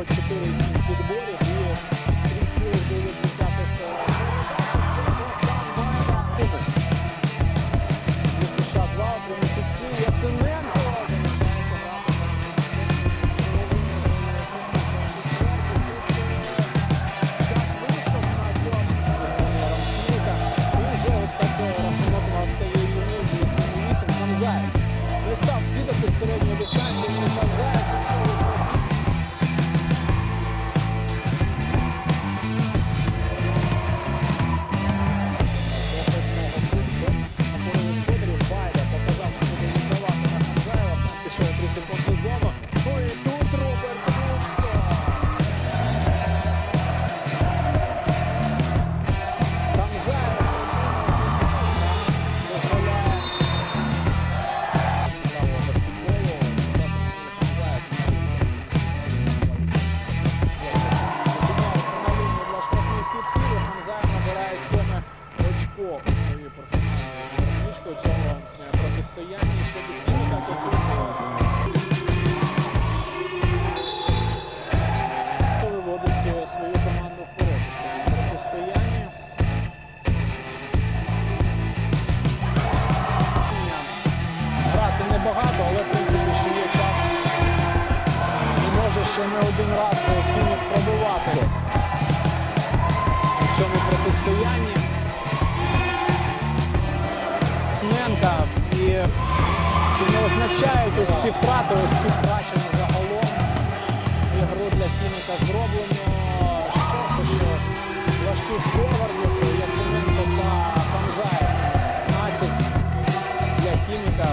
по 4,70. По свою персональну зверничку цього е, протистояння щодо хіміка, тут е, виводить е, свою команду вперед протистоянні. Грати небагато, але в принципі ще є час. І може ще не один раз чи не означають ось ці втрати, ось ці втрачені загалом ігру для хіміка зроблено. Що це що важких форвардів Ясененко та Хамзаєв. 15 для хіміка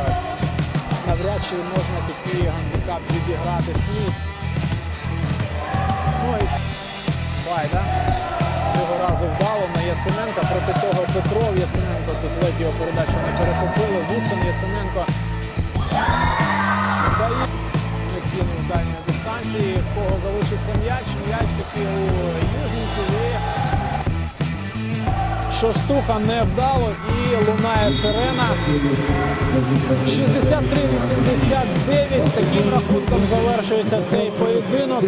навряд чи можна такий гандикап відіграти сміт. Ну і Байда. Цього разу вдало на Ясененка. Проти того Петров Ясененко тут ледь передачу не перехопили. Вуцин Ясененко дає з дальньої дистанції. В кого залишиться м'яч, м'яч таки у южниців. І Шостуха не вдало і лунає сирена. 63-89. Таким рахунком завершується цей поєдинок.